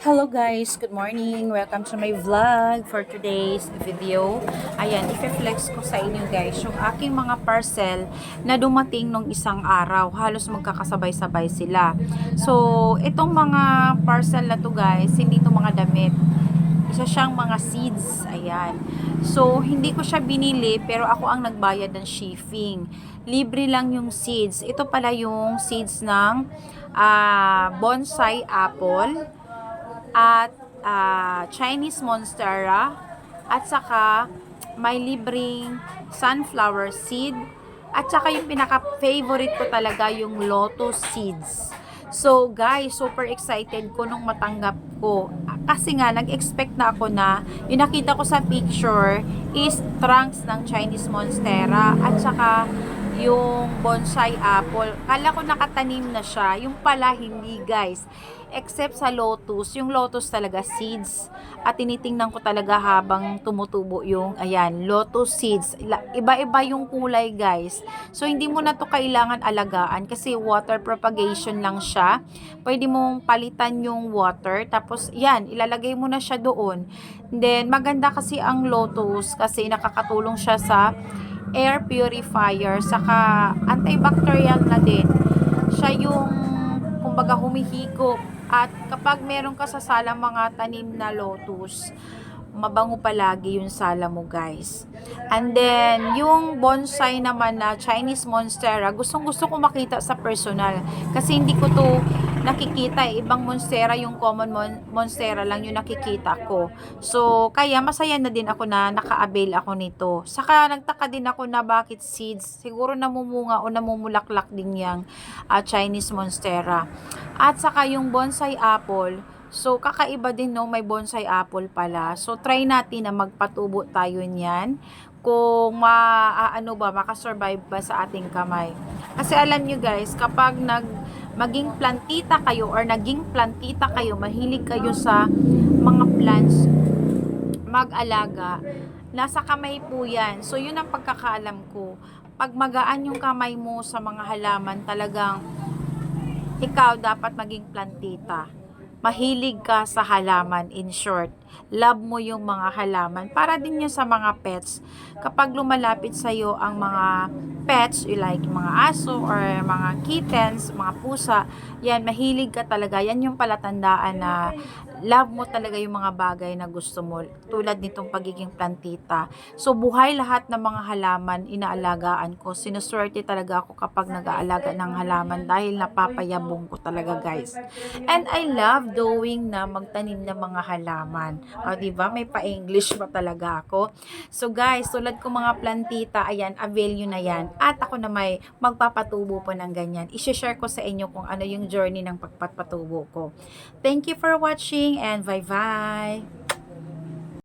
Hello guys, good morning. Welcome to my vlog for today's video. Ayan, i-flex ko sa inyo guys yung aking mga parcel na dumating nung isang araw. Halos magkakasabay-sabay sila. So, itong mga parcel na to guys, hindi to mga damit. Isa siyang mga seeds. Ayan. So, hindi ko siya binili pero ako ang nagbayad ng shipping. Libre lang yung seeds. Ito pala yung seeds ng ah, bonsai apple at ah, Chinese Monstera at saka may libreng sunflower seed at saka yung pinaka-favorite ko talaga yung lotus seeds. So guys, super excited ko nung matanggap ko. Kasi nga, nag-expect na ako na yung nakita ko sa picture is trunks ng Chinese Monstera at saka yung bonsai apple. Kala ko nakatanim na siya. Yung pala hindi guys. Except sa lotus. Yung lotus talaga seeds. At tinitingnan ko talaga habang tumutubo yung, ayan, lotus seeds. Iba-iba yung kulay guys. So hindi mo na to kailangan alagaan kasi water propagation lang siya. Pwede mong palitan yung water. Tapos yan, ilalagay mo na siya doon. Then maganda kasi ang lotus kasi nakakatulong siya sa air purifier, saka antibacterial na din. Siya yung, kumbaga, humihigop. At kapag meron ka sa sala mga tanim na lotus, mabango palagi yung sala mo guys. And then, yung bonsai naman na Chinese Monstera, gustong gusto ko makita sa personal. Kasi hindi ko to nakikita eh. Ibang Monstera, yung common mon- Monstera lang yung nakikita ko. So, kaya masaya na din ako na naka-avail ako nito. Saka nagtaka din ako na bakit seeds. Siguro namumunga o namumulaklak din yung ah, Chinese Monstera. At saka yung bonsai apple, So, kakaiba din no, may bonsai apple pala. So, try natin na magpatubo tayo niyan. Kung ma, ano ba, makasurvive ba sa ating kamay. Kasi alam nyo guys, kapag nag, maging plantita kayo or naging plantita kayo, mahilig kayo sa mga plants, mag-alaga, nasa kamay po yan. So, yun ang pagkakaalam ko. Pag magaan yung kamay mo sa mga halaman, talagang ikaw dapat maging plantita. Mahilig ka sa halaman, in short. Love mo yung mga halaman. Para din yun sa mga pets. Kapag lumalapit sa iyo ang mga pets, you like mga aso or mga kittens, mga pusa, yan, mahilig ka talaga. Yan yung palatandaan na love mo talaga yung mga bagay na gusto mo. Tulad nitong pagiging plantita. So, buhay lahat ng mga halaman, inaalagaan ko. Sinuswerte talaga ako kapag nag-aalaga ng halaman dahil napapayabong ko talaga, guys. And I love doing na magtanim ng mga halaman. O, di ba? May pa-English pa talaga ako. So, guys, tulad ko mga plantita, ayan, avail nyo na yan. At ako na may magpapatubo po ng ganyan. I-share ko sa inyo kung ano yung journey ng pagpapatubo ko. Thank you for watching and bye-bye!